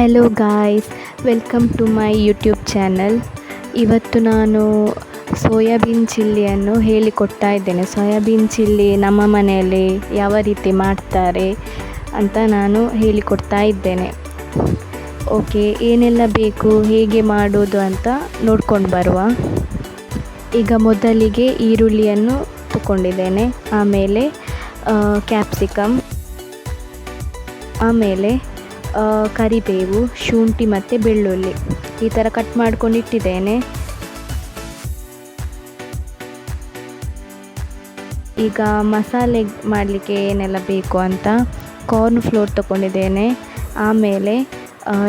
Hello guys welcome to my YouTube channel ಇವತ್ತು ನಾನು soybean ಚಿಲ್ಲಿಯನ್ನು ಹೇಳಿಕೊಡ್ತಾ ಇದ್ದೇನೆ. ಸೋಯಾಬೀನ್ ಚಿಲ್ಲಿ ನಮ್ಮ ಮನೆಯಲ್ಲಿ ಯಾವ ರೀತಿ ಮಾಡ್ತಾರೆ ಅಂತ ನಾನು ಹೇಳಿಕೊಡ್ತಾ ಇದ್ದೇನೆ. ಓಕೆ ಏನೆಲ್ಲ ಬೇಕು, ಹೇಗೆ ಮಾಡೋದು ಅಂತ ನೋಡ್ಕೊಂಡು ಬರುವ. ಈಗ ಮೊದಲಿಗೆ ಈರುಳ್ಳಿಯನ್ನು ತಗೊಂಡಿದ್ದೇನೆ. ಆಮೇಲೆ ಕ್ಯಾಪ್ಸಿಕಮ್ ಆಮೇಲೆ ಕರಿಬೇವು, ಶುಂಠಿ ಮತ್ತು ಬೆಳ್ಳುಳ್ಳಿ. ಈ ಥರ ಕಟ್ ಮಾಡ್ಕೊಂಡು ಇಟ್ಟಿದ್ದೇನೆ. ಈಗ ಮಸಾಲೆ ಮಾಡಲಿಕ್ಕೆ ಏನೆಲ್ಲ ಬೇಕು ಅಂತ ಕಾರ್ನ್ ಫ್ಲೋರ್ ತಗೊಂಡಿದ್ದೇನೆ. ಆಮೇಲೆ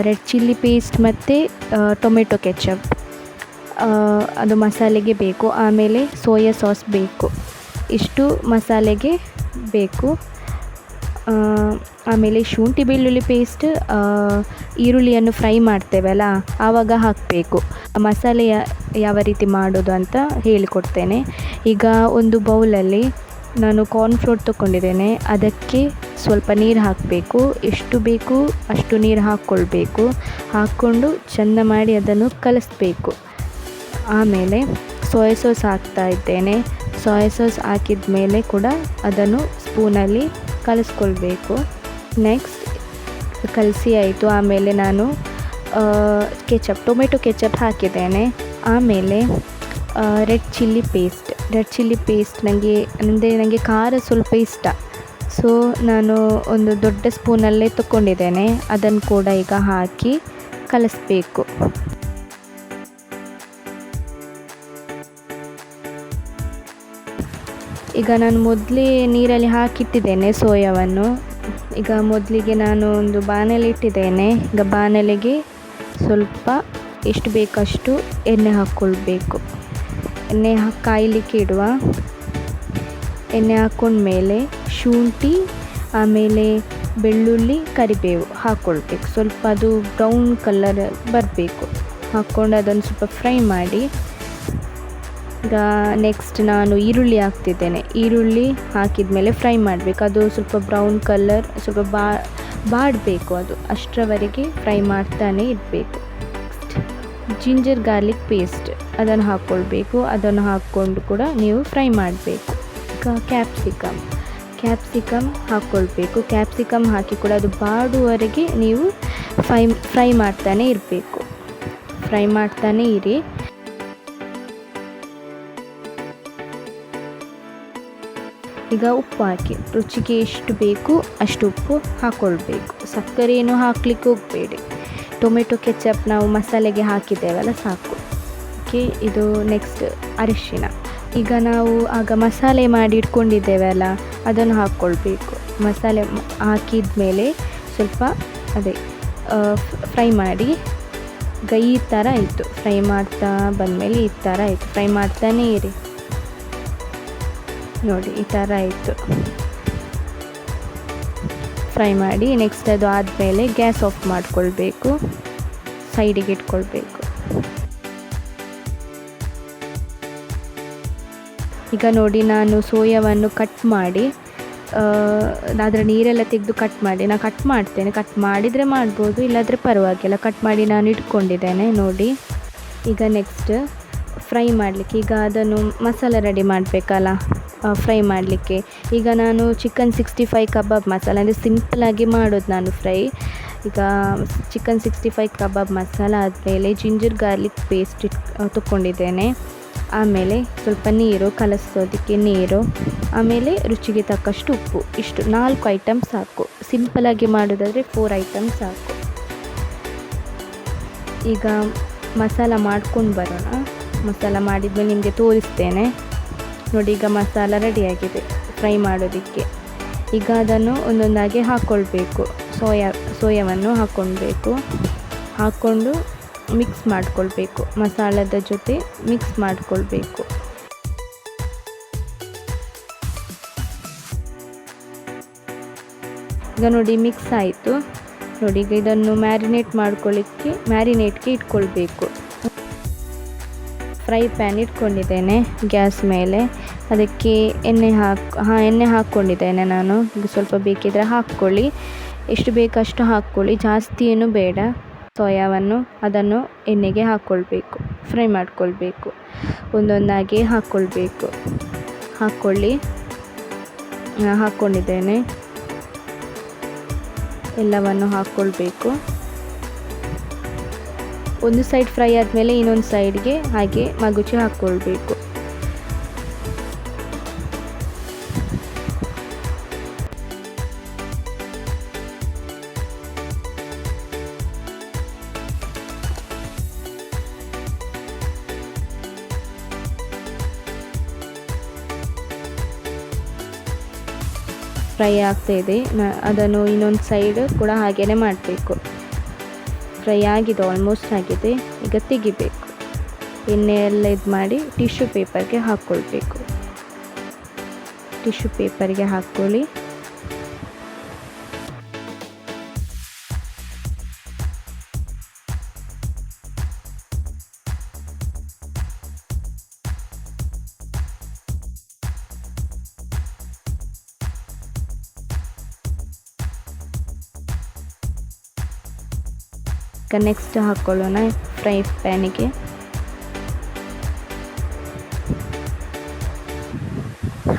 ರೆಡ್ ಚಿಲ್ಲಿ ಪೇಸ್ಟ್ ಮತ್ತು ಟೊಮೆಟೊ ಕೆಚಪ್ ಅದು ಮಸಾಲೆಗೆ ಬೇಕು. ಆಮೇಲೆ ಸೋಯಾ ಸಾಸ್ ಬೇಕು. ಇಷ್ಟು ಮಸಾಲೆಗೆ ಬೇಕು. ಆಮೇಲೆ ಶುಂಠಿ ಬೆಳ್ಳುಳ್ಳಿ ಪೇಸ್ಟ್ ಈರುಳ್ಳಿಯನ್ನು ಫ್ರೈ ಮಾಡ್ತೇವಲ್ಲ ಆವಾಗ ಹಾಕಬೇಕು. ಮಸಾಲೆ ಯಾವ ರೀತಿ ಮಾಡೋದು ಅಂತ ಹೇಳಿಕೊಡ್ತೇನೆ. ಈಗ ಒಂದು ಬೌಲಲ್ಲಿ ನಾನು ಕಾರ್ನ್ಫ್ಲೋರ್ ತೊಗೊಂಡಿದ್ದೇನೆ ಅದಕ್ಕೆ ಸ್ವಲ್ಪ ನೀರು ಹಾಕಬೇಕು. ಎಷ್ಟು ಬೇಕು ಅಷ್ಟು ನೀರು ಹಾಕ್ಕೊಳ್ಬೇಕು. ಹಾಕ್ಕೊಂಡು ಚೆಂದ ಮಾಡಿ ಅದನ್ನು ಕಲಿಸ್ಬೇಕು. ಆಮೇಲೆ ಸೋಯಾ ಸಾಸ್ ಹಾಕ್ತಾ ಇದ್ದೇನೆ. ಸೋಯಾ ಸಾಸ್ ಹಾಕಿದ ಮೇಲೆ ಕೂಡ ಅದನ್ನು ಸ್ಪೂನಲ್ಲಿ ಕಲಿಸ್ಕೊಳ್ಬೇಕು. ನೆಕ್ಸ್ಟ್ ಕಲಸಿ ಆಯಿತು. ಆಮೇಲೆ ನಾನು ಕೆಚಪ್ ಟೊಮೆಟೊ ಕೆಚಪ್ ಹಾಕಿದ್ದೇನೆ. ಆಮೇಲೆ red chilli paste red chilli paste ನನಗೆ ಅಂದರೆ ನನಗೆ ಖಾರ ಸ್ವಲ್ಪ ಇಷ್ಟ. ಸೊ ನಾನು ಒಂದು ದೊಡ್ಡ ಸ್ಪೂನಲ್ಲೇ ತಗೊಂಡಿದ್ದೇನೆ ಅದನ್ನು ಕೂಡ ಈಗ ಹಾಕಿ ಕಲಿಸ್ಬೇಕು. ಈಗ ನಾನು ಮೊದಲೇ ನೀರಲ್ಲಿ ಹಾಕಿಟ್ಟಿದ್ದೇನೆ ಸೋಯಾವನ್ನು. ಈಗ ಮೊದಲಿಗೆ ನಾನು ಒಂದು ಬಾಣಲೆ ಇಟ್ಟಿದ್ದೇನೆ. ಈಗ ಬಾಣಲೆಗೆ ಸ್ವಲ್ಪ ಎಷ್ಟು ಬೇಕಷ್ಟು ಎಣ್ಣೆ ಹಾಕ್ಕೊಳ್ಬೇಕು ಎಣ್ಣೆ ಕಾಯಲಿಕ್ಕೆ ಇಡುವ. ಎಣ್ಣೆ ಹಾಕ್ಕೊಂಡ್ಮೇಲೆ ಶುಂಠಿ, ಆಮೇಲೆ ಬೆಳ್ಳುಳ್ಳಿ, ಕರಿಬೇವು ಹಾಕ್ಕೊಳ್ಬೇಕು ಸ್ವಲ್ಪ ಅದು ಬ್ರೌನ್ ಕಲರ್ ಬರಬೇಕು. ಹಾಕ್ಕೊಂಡು ಅದನ್ನು ಸ್ವಲ್ಪ ಫ್ರೈ ಮಾಡಿ ಈಗ ನೆಕ್ಸ್ಟ್ ನಾನು ಈರುಳ್ಳಿ ಹಾಕ್ತಿದ್ದೇನೆ. ಈರುಳ್ಳಿ ಹಾಕಿದ ಮೇಲೆ ಫ್ರೈ ಮಾಡಬೇಕು. ಅದು ಸ್ವಲ್ಪ ಬ್ರೌನ್ ಕಲರ್ ಸ್ವಲ್ಪ ಬಾ, ಬಾಡಬೇಕು ಅದು. ಅಷ್ಟರವರೆಗೆ ಫ್ರೈ ಮಾಡ್ತಾನೆ ಇರಬೇಕು ಜಿಂಜರ್ ಗಾರ್ಲಿಕ್ ಪೇಸ್ಟ್ ಅದನ್ನು ಹಾಕ್ಕೊಳ್ಬೇಕು. ಅದನ್ನು ಹಾಕ್ಕೊಂಡು ಕೂಡ ನೀವು ಫ್ರೈ ಮಾಡಬೇಕು. ಈಗ ಕ್ಯಾಪ್ಸಿಕಮ್ ಕ್ಯಾಪ್ಸಿಕಮ್ ಹಾಕ್ಕೊಳ್ಬೇಕು. ಕ್ಯಾಪ್ಸಿಕಮ್ ಹಾಕಿ ಕೂಡ ಅದು ಬಾಡುವರೆಗೆ ನೀವು ಫ್ರೈ ಫ್ರೈ ಮಾಡ್ತಾನೆ ಇರಬೇಕು. ಫ್ರೈ ಮಾಡ್ತಾನೆ ಇರಿ. ಈಗ ಉಪ್ಪು ಹಾಕಿ. ರುಚಿಗೆ ಎಷ್ಟು ಬೇಕು ಅಷ್ಟು ಉಪ್ಪು ಹಾಕ್ಕೊಳ್ಬೇಕು ಸಕ್ಕರೆ ಏನು ಹಾಕ್ಲಿಕ್ಕೆ ಹೋಗಬೇಡಿ. ಟೊಮೆಟೊ ಕೆಚಪ್ ನಾವು ಮಸಾಲೆಗೆ ಹಾಕಿದ್ದೇವಲ್ಲ, ಸಾಕು. ಓಕೆ, ಇದು ನೆಕ್ಸ್ಟ್ ಅರಿಶಿನ. ಈಗ ನಾವು ಆಗ ಮಸಾಲೆ ಮಾಡಿ ಇಟ್ಕೊಂಡಿದ್ದೇವಲ್ಲ, ಅದನ್ನು ಹಾಕ್ಕೊಳ್ಬೇಕು ಮಸಾಲೆ ಹಾಕಿದ ಮೇಲೆ ಸ್ವಲ್ಪ ಅದೇ ಫ್ರೈ ಮಾಡಿ, ಗೈ ಈ ಥರ ಆಯಿತು. ಫ್ರೈ ಮಾಡ್ತಾ ಬಂದಮೇಲೆ ಈ ಥರ ಆಯಿತು. ಫ್ರೈ ಮಾಡ್ತಾನೇ ಇರಿ. ನೋಡಿ, ಈ ಥರ ಆಯಿತು. ಫ್ರೈ ಮಾಡಿ ನೆಕ್ಸ್ಟ್ ಅದು ಆದಮೇಲೆ ಗ್ಯಾಸ್ ಆಫ್ ಮಾಡಿಕೊಳ್ಬೇಕು. ಸೈಡಿಗೆ ಇಟ್ಕೊಳ್ಬೇಕು. ಈಗ ನೋಡಿ, ನಾನು ಸೋಯಾವನ್ನು ಕಟ್ ಮಾಡಿ ಅದರ ನೀರೆಲ್ಲ ತೆಗೆದು ಕಟ್ ಮಾಡಿ ನಾನು ಕಟ್ ಮಾಡ್ತೇನೆ. ಕಟ್ ಮಾಡಿದರೆ ಮಾಡ್ಬೋದು, ಇಲ್ಲಾದರೆ ಪರವಾಗಿಲ್ಲ. ಕಟ್ ಮಾಡಿ ನಾನು ಇಟ್ಕೊಂಡಿದ್ದೇನೆ, ನೋಡಿ. ಈಗ ನೆಕ್ಸ್ಟ್ ಫ್ರೈ ಮಾಡಲಿಕ್ಕೆ ಈಗ ಅದನ್ನು ಮಸಾಲೆ ರೆಡಿ ಮಾಡಬೇಕಲ್ಲ. ಫ್ರೈ ಮಾಡಲಿಕ್ಕೆ. ಈಗ ನಾನು chicken sixty five kebab masala ಅಂದರೆ ಸಿಂಪಲಾಗಿ ಮಾಡೋದು ನಾನು ಫ್ರೈ ಈಗ chicken sixty five kebab masala ಆದಮೇಲೆ ಜಿಂಜರ್ ಗಾರ್ಲಿಕ್ ಪೇಸ್ಟ್ ಇಟ್ ಆಮೇಲೆ ಸ್ವಲ್ಪ ನೀರು ಕಲಸೋದಕ್ಕೆ ನೀರು. ಆಮೇಲೆ ರುಚಿಗೆ ತಕ್ಕಷ್ಟು ಉಪ್ಪು. ಇಷ್ಟು ನಾಲ್ಕು ಐಟಮ್ ಸಾಕು. ಸಿಂಪಲಾಗಿ ಮಾಡೋದಾದರೆ ಫೋರ್ ಐಟಮ್ ಸಾಕು. ಈಗ ಮಸಾಲ ಮಾಡ್ಕೊಂಡು ಬರೋಣ. ಮಸಾಲ ಮಾಡಿದ್ಮೇಲೆ ನಿಮಗೆ ತೋರಿಸ್ತೇನೆ. ನೋಡಿ, ಈಗ ಮಸಾಲ ರೆಡಿಯಾಗಿದೆ. ಫ್ರೈ ಮಾಡೋದಕ್ಕೆ. ಈಗ ಅದನ್ನು ಒಂದೊಂದಾಗಿ ಹಾಕ್ಕೊಳ್ಬೇಕು ಸೋಯಾ, ಸೋಯಾವನ್ನು ಹಾಕ್ಕೊಳ್ಬೇಕು ಹಾಕ್ಕೊಂಡು ಮಿಕ್ಸ್ ಮಾಡಿಕೊಳ್ಬೇಕು. ಮಸಾಲದ ಜೊತೆ ಮಿಕ್ಸ್ ಮಾಡಿಕೊಳ್ಬೇಕು. ಈಗ ನೋಡಿ ಮಿಕ್ಸ್ ಆಯಿತು. ನೋಡಿ, ಈಗ ಇದನ್ನು ಮ್ಯಾರಿನೇಟ್ ಮಾಡ್ಕೊಳ್ಳಿಕ್ಕೆ ಮ್ಯಾರಿನೇಟ್ಗೆ ಇಟ್ಕೊಳ್ಬೇಕು. ಫ್ರೈ ಪ್ಯಾನ್ ಇಟ್ಕೊಂಡಿದ್ದೇನೆ ಗ್ಯಾಸ್ ಮೇಲೆ. ಅದಕ್ಕೆ ಎಣ್ಣೆ ಹಾಕಿ, ಹಾಂ, ಎಣ್ಣೆ ಹಾಕ್ಕೊಂಡಿದ್ದೇನೆ ನಾನು. ಸ್ವಲ್ಪ ಬೇಕಿದ್ರೆ ಹಾಕ್ಕೊಳ್ಳಿ. ಎಷ್ಟು ಬೇಕಷ್ಟು ಹಾಕ್ಕೊಳ್ಳಿ. ಜಾಸ್ತಿ ಏನು ಬೇಡ. ಸೋಯಾವನ್ನು, ಅದನ್ನು ಎಣ್ಣೆಗೆ ಹಾಕ್ಕೊಳ್ಬೇಕು. ಫ್ರೈ ಮಾಡಿಕೊಳ್ಬೇಕು. ಒಂದೊಂದಾಗಿ ಹಾಕ್ಕೊಳ್ಬೇಕು. ಹಾಕ್ಕೊಳ್ಳಿ. ಹಾಕ್ಕೊಂಡಿದ್ದೇನೆ. ಎಲ್ಲವನ್ನು ಹಾಕ್ಕೊಳ್ಬೇಕು. ಒಂದು ಸೈಡ್ ಫ್ರೈ ಆದಮೇಲೆ ಇನ್ನೊಂದು ಸೈಡ್ಗೆ ಹಾಗೆ ಮಗುಚಿ ಹಾಕ್ಕೊಳ್ಬೇಕು. ಫ್ರೈ ಆಗ್ತಾ ಇದೆ. ಅದನ್ನು ಇನ್ನೊಂದು ಸೈಡ್ ಕೂಡ ಹಾಗೆಯೇ ಮಾಡಬೇಕು. ಫ್ರೈ ಆಗಿದೆ ಆಲ್ಮೋಸ್ಟ್ ಆಗಿದೆ. ಈಗ ತೆಗಿಬೇಕು. ಎಣ್ಣೆ ಇದು ಮಾಡಿ ಟಿಶ್ಯೂ ಪೇಪರ್ಗೆ ಹಾಕ್ಕೊಳ್ಬೇಕು ಟಿಶ್ಯೂ ಪೇಪರ್ಗೆ ಹಾಕ್ಕೊಳ್ಳಿ. ಈಗ ನೆಕ್ಸ್ಟ್ ಹಾಕ್ಕೊಳ್ಳೋಣ ಫ್ರೈ ಪ್ಯಾನಿಗೆ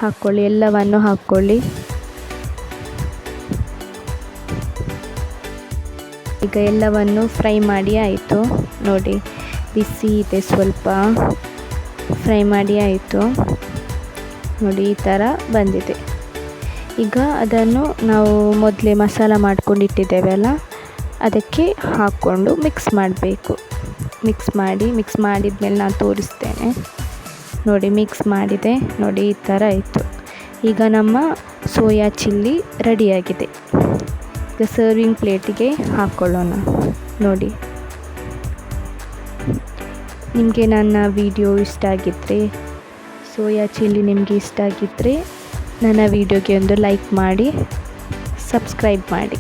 ಹಾಕ್ಕೊಳ್ಳಿ ಎಲ್ಲವನ್ನು ಹಾಕ್ಕೊಳ್ಳಿ ಈಗ ಎಲ್ಲವನ್ನು ಫ್ರೈ ಮಾಡಿ ಆಯಿತು. ನೋಡಿ, ಬಿಸಿ ಇದೆ ಸ್ವಲ್ಪ. ಫ್ರೈ ಮಾಡಿ ಆಯಿತು. ನೋಡಿ, ಈ ಥರ ಬಂದಿದೆ. ಈಗ ಅದನ್ನು ನಾವು ಮೊದಲೇ ಮಸಾಲ ಮಾಡ್ಕೊಂಡಿಟ್ಟಿದ್ದೇವಲ್ಲ ಅದಕ್ಕೆ ಹಾಕ್ಕೊಂಡು ಮಿಕ್ಸ್ ಮಾಡಬೇಕು. ಮಿಕ್ಸ್ ಮಾಡಿ ಮಿಕ್ಸ್ ಮಾಡಿದ್ಮೇಲೆ ನಾನು ತೋರಿಸ್ತೇನೆ. ನೋಡಿ ಮಿಕ್ಸ್ ಮಾಡಿದೆ. ನೋಡಿ, ಈ ಥರ ಆಯಿತು. ಈಗ ನಮ್ಮ ಸೋಯಾ ಚಿಲ್ಲಿ ರೆಡಿಯಾಗಿದೆ. ಈಗ ಸರ್ವಿಂಗ್ ಪ್ಲೇಟಿಗೆ ಹಾಕ್ಕೊಳ್ಳೋಣ ನೋಡಿ. ನಿಮಗೆ ನನ್ನ ವಿಡಿಯೋ ಇಷ್ಟ ಆಗಿದ್ದರೆ ಸೋಯಾ ಚಿಲ್ಲಿ ನಿಮಗೆ ಇಷ್ಟ ಆಗಿದ್ದರೆ ನನ್ನ ವಿಡಿಯೋಗೆ ಒಂದು ಲೈಕ್ ಮಾಡಿ ಸಬ್ಸ್ಕ್ರೈಬ್ ಮಾಡಿ.